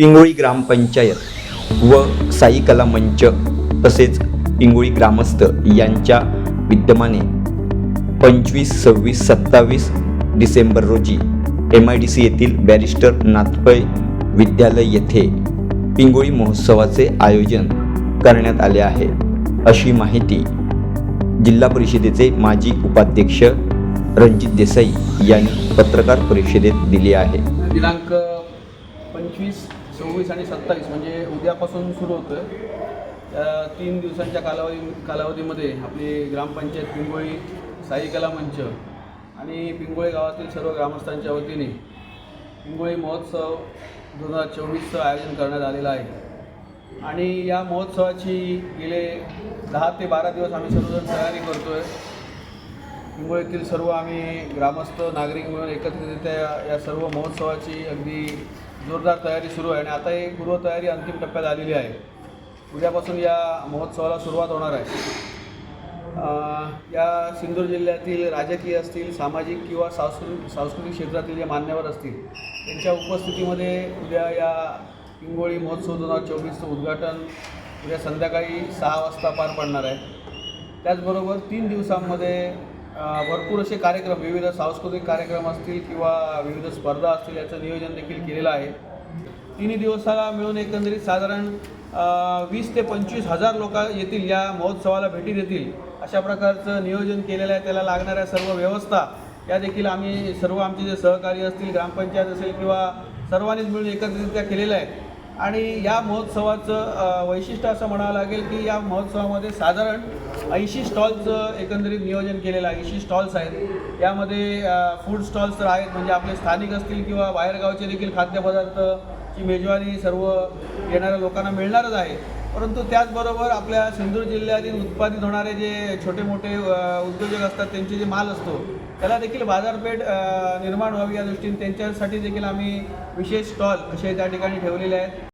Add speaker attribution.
Speaker 1: पिंगोळी ग्रामपंचायत व साई कला मंच तसेच पिंगोळी ग्रामस्थ यांच्या विद्यमाने पंचवीस सव्वीस सत्तावीस डिसेंबर रोजी एम आय डी सी येथील बॅरिस्टर नाथपै विद्यालय येथे पिंगोळी महोत्सवाचे आयोजन करण्यात आले आहे. अशी माहिती जिल्हा परिषदेचे माजी उपाध्यक्ष रणजित देसाई यांनी पत्रकार परिषदेत दिली आहे.
Speaker 2: दिनांक पंचवीस सव्वीस आणि सत्तावीस म्हणजे उद्यापासून सुरू होतं त्या तीन दिवसांच्या कालावधी कालावधीमध्ये आपली ग्रामपंचायत पिंगोळी साई कला मंच आणि पिंगोळी गावातील सर्व ग्रामस्थांच्या वतीने पिंगोळी महोत्सव दोन हजार चोवीसचं आयोजन करण्यात आलेलं आहे. आणि या महोत्सवाची गेले दहा ते बारा दिवस आम्ही सर्वजण तयारी करतो आहे पिंगोळीतील सर्व आम्ही ग्रामस्थ नागरिक मिळून एकत्रितरित्या या- या सर्व महोत्सवाची अगदी जोरदार तयारी सुरू आहे आणि आता ही पूर्वतयारी अंतिम टप्प्यात आलेली आहे. उद्यापासून या महोत्सवाला सुरुवात होणार आहे. या सिंधूर जिल्ह्यातील राजकीय असतील सामाजिक किंवा सांस्कृतिक सांस्कृतिक क्षेत्रातील जे मान्यवर असतील त्यांच्या उपस्थितीमध्ये उद्या या पिंगोळी महोत्सव दोन हजार चोवीसचं उद्घाटन उद्या संध्याकाळी सहा वाजता पार पडणार आहे. त्याचबरोबर तीन दिवसांमध्ये भरपूर असे कार्यक्रम विविध सांस्कृतिक कार्यक्रम असतील किंवा विविध स्पर्धा असतील याचं नियोजन देखील केलेलं आहे. तिन्ही दिवसाला मिळून एकंदरीत साधारण वीस ते पंचवीस हजार लोक येतील या महोत्सवाला भेटी देतील. अशा प्रकारचं नियोजन केलेलं आहे. त्याला लागणाऱ्या सर्व व्यवस्था या देखील आम्ही सर्व आमचे जे सहकारी असतील ग्रामपंचायत असेल किंवा सर्वांनीच मिळून एकत्रितरित्या केलेलं आहे आणि या महोत्सवाचं वैशिष्ट्य असं म्हणावं लागेल की या महोत्सवामध्ये साधारण ऐंशी स्टॉलचं एकंदरीत नियोजन केलेलं आहे. ऐंशी स्टॉल्स आहेत. यामध्ये फूड स्टॉल्स तर आहेत. म्हणजे आपले स्थानिक असतील किंवा बाहेरगावचे देखील खाद्यपदार्थची मेजवानी सर्व येणाऱ्या लोकांना मिळणारच आहे. परंतु त्याचबरोबर आपल्या सिंधुदुर्ग जिल्ह्यातील उत्पादित होणारे जे छोटे मोठे उद्योजक असतात त्यांचे जे माल असतो त्याला देखील बाजारपेठ निर्माण व्हावी या दृष्टीने त्यांच्यासाठी देखील आम्ही विशेष स्टॉल असे त्या ठिकाणी ठेवलेले आहेत.